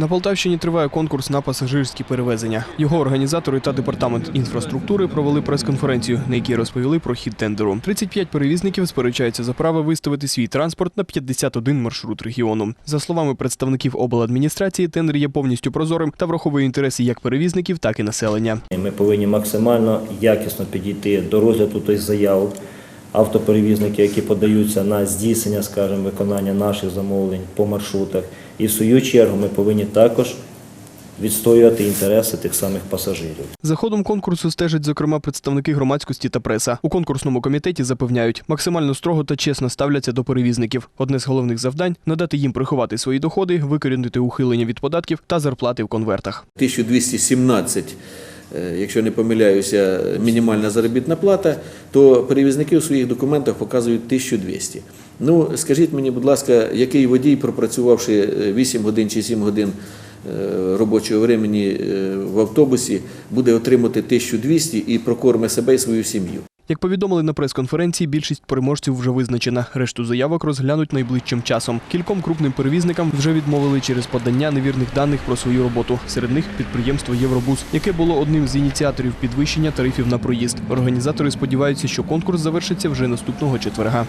На Полтавщині триває конкурс на пасажирські перевезення. Його організатори та департамент інфраструктури провели прес-конференцію, на якій розповіли про хід тендеру. 35 перевізників сперечаються за право виставити свій транспорт на 51 маршрут регіону. За словами представників обладміністрації, тендер є повністю прозорим та враховує інтереси як перевізників, так і населення. Ми повинні максимально якісно підійти до розгляду тих заяв. Автоперевізники, які подаються на здійснення, скажімо, виконання наших замовлень по маршрутах. І в свою чергу ми повинні також відстоювати інтереси тих самих пасажирів. За ходом конкурсу стежать зокрема представники громадськості та преса. У конкурсному комітеті запевняють, максимально строго та чесно ставляться до перевізників. Одне з головних завдань надати їм приховати свої доходи, викорінити ухилення від податків та зарплати в конвертах. 1217, е, якщо не помиляюся, мінімальна заробітна плата, то перевізники у своїх документах показують 1200. Ну, скажіть мені, будь ласка, який водій, пропрацювавши е, 8 годин чи 7 годин е, робочого времени е, в автобусі, буде отримати 1200 і прокорме себе і свою сім'ю? Як повідомили на прес-конференції, більшість переможців вже визначена. Решту заявок розглянуть найближчим часом. Кільком крупним перевізникам вже відмовили через подання невірних даних про свою роботу. Серед них підприємство Євробус, яке було одним з ініціаторів підвищення тарифів на проїзд. Організатори сподіваються, що конкурс завершиться вже наступного четверга.